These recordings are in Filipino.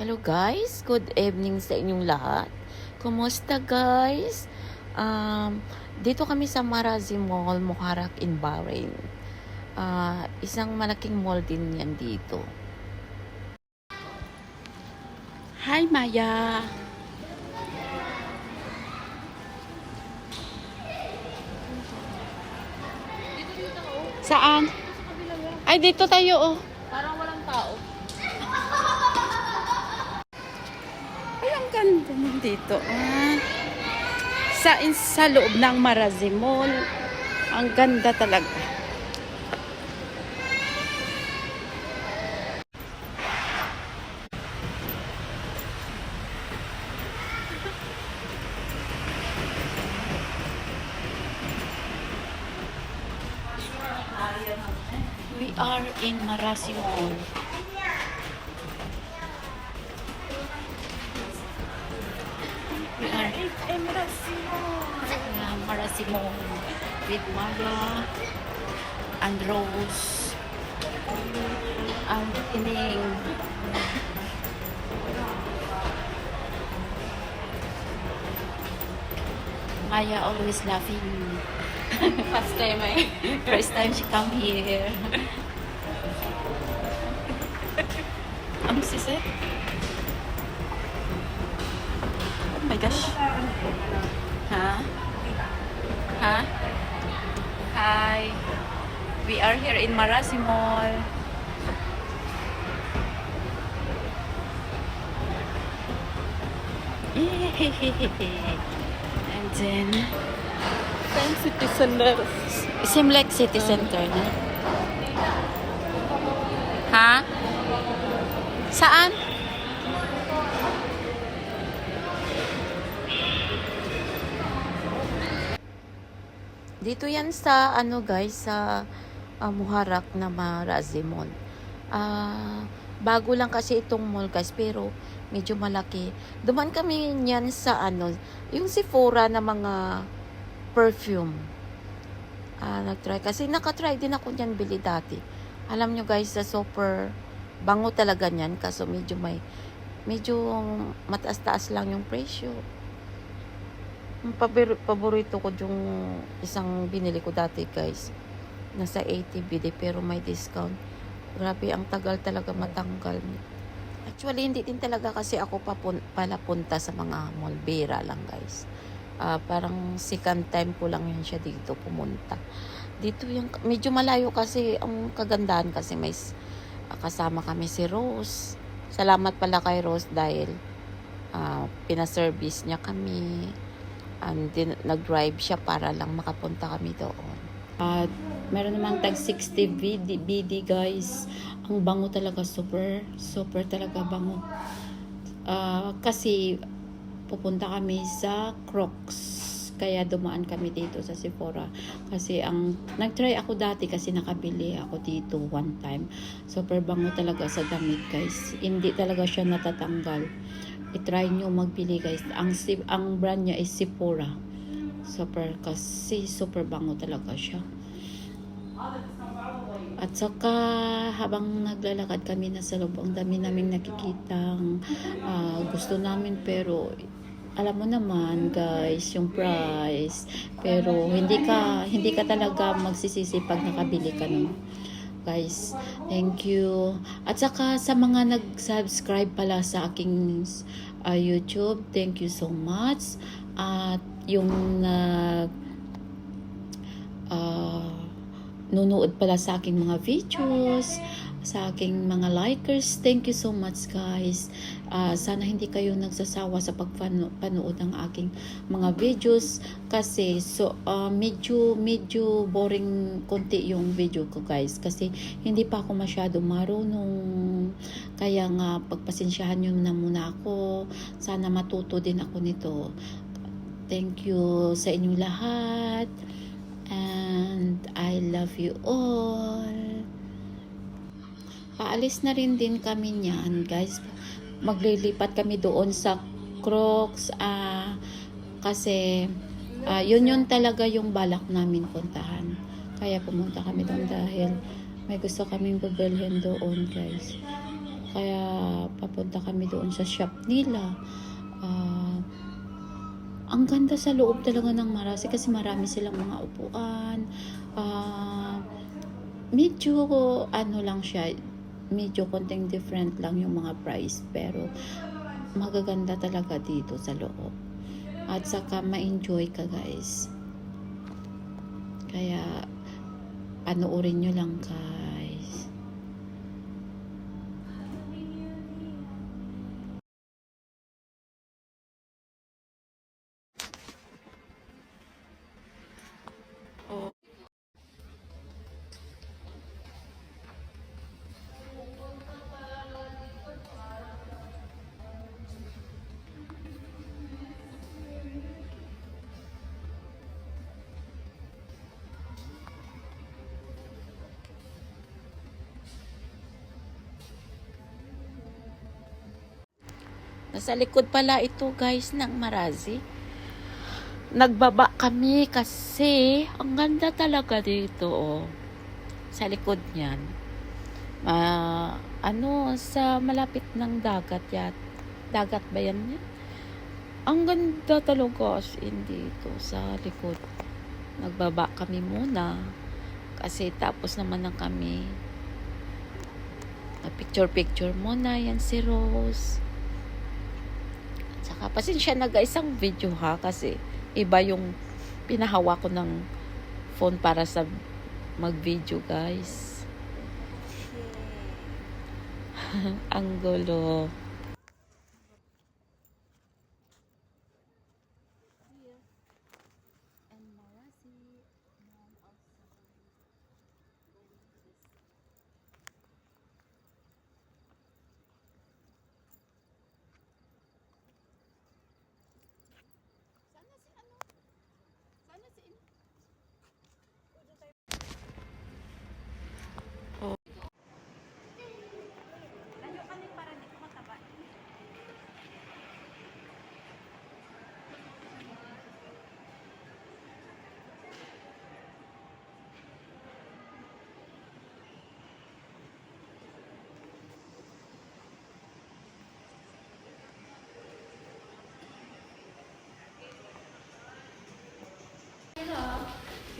Hello guys, good evening sa inyong lahat. Kumusta guys? Um, dito kami sa Marazi Mall, Muharrak in Bahrain. Ah, isang malaking mall din yan dito. Hi Maya! Saan? Ay, dito tayo oh. Parang walang tao. Ganda dito. Ah. Sa, sa loob ng Marazi Mall. Ang ganda talaga. We are in Marazi Mall with Mara and Rose and Ining. Maya always laughing. First time eh. First time she come here. Ano si Seth? Oh my gosh. Ha? Ha? Hi. We are here in Marasi Mall. And then, Same city center. Simlek City Center na. Ha? Saan? Dito yan sa ano guys sa uh, Muharrak na Marazi Mall. Ah, bago lang kasi itong mall guys pero medyo malaki. Duman kami niyan sa ano, yung Sephora na mga perfume. Ah, nag-try. Kasi nakatry din ako niyan bili dati. Alam nyo guys, sa super bango talaga niyan. Kaso medyo may, medyo mataas-taas lang yung presyo. Paborito ko yung isang binili ko dati guys. Nasa 80 bili pero may discount. Grabe, ang tagal talaga matanggal. Actually, hindi din talaga kasi ako papun- pala punta sa mga mall. Bira lang guys. Ah, parang second time ko lang yun siya dito pumunta. Dito yung, medyo malayo kasi ang kagandahan kasi may ah, kasama kami si Rose. Salamat pala kay Rose dahil ah, pinaservice niya kami. And din, nag-drive siya para lang makapunta kami doon. At meron namang tag 60 BD, BD guys. Ang bango talaga super, super talaga bango. Ah, kasi pupunta kami sa Crocs. Kaya dumaan kami dito sa Sephora. Kasi ang, nag-try ako dati kasi nakabili ako dito one time. Super bango talaga sa damit guys. Hindi talaga siya natatanggal. I-try nyo magbili guys. Ang, ang brand niya is Sephora. Super, kasi super bango talaga siya. At saka habang naglalakad kami na sa loob, ang dami naming nakikitang ah, gusto namin pero alam mo naman guys yung price pero hindi ka hindi ka talaga magsisisi pag nakabili ka nun guys. Thank you. At saka sa mga nag-subscribe pala sa aking ah, YouTube thank you so much. At yung nag ah, nunood pala sa aking mga videos, sa aking mga likers. Thank you so much guys. Ah, sana hindi kayo nagsasawa sa pagpanood ng aking mga videos kasi so ah, medyo medyo boring konti yung video ko guys kasi hindi pa ako masyado marunong kaya nga pagpasensyahan nyo na muna ako sana matuto din ako nito thank you sa inyong lahat and I love you all. Paalis na rin din kami niyan, guys. Maglilipat kami doon sa Crocs ah kasi ah, yun yun talaga yung balak namin puntahan. Kaya pumunta kami doon dahil may gusto kaming bibilhin doon, guys. Kaya papunta kami doon sa shop nila. Ah, ang ganda sa loob talaga ng Marasi kasi marami silang mga upuan. Ah, medyo ano lang siya, medyo konting different lang yung mga price pero magaganda talaga dito sa loob. At saka ma-enjoy ka guys. Kaya panoorin nyo lang guys. Nasa likod pala ito guys ng Marazi. Nagbaba kami kasi ang ganda talaga dito oh. Sa likod niyan. Ah, ano sa malapit ng dagat yat. Dagat ba yan? yan? Ang ganda talaga as in dito sa likod. Nagbaba kami muna kasi tapos naman na kami. Picture-picture muna yan si Rose. Saka pasensya na guys ang video ha kasi iba yung pinahawa ko ng phone para sa mag-video guys. ang gulo.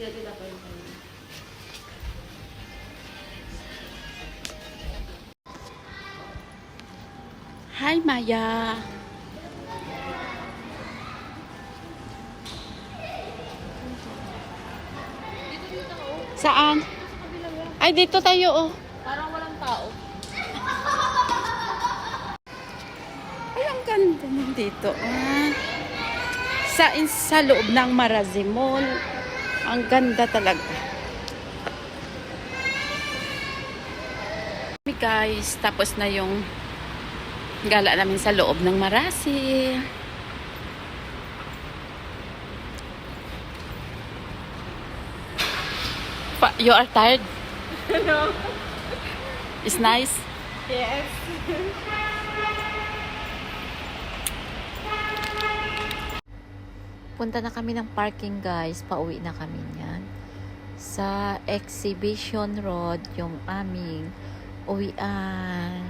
Hi Maya. Saan? Ay, dito tayo oh. Parang walang tao. Ay, ang ganda nun dito. Ah. Sa, sa loob ng Marazimol. Ang ganda talaga. Hey guys, tapos na yung gala namin sa loob ng Marasi. Pa, you are tired? No. It's nice? Yes. Punta na kami ng parking guys. Pauwi na kami niyan. Sa Exhibition Road, yung aming uwian.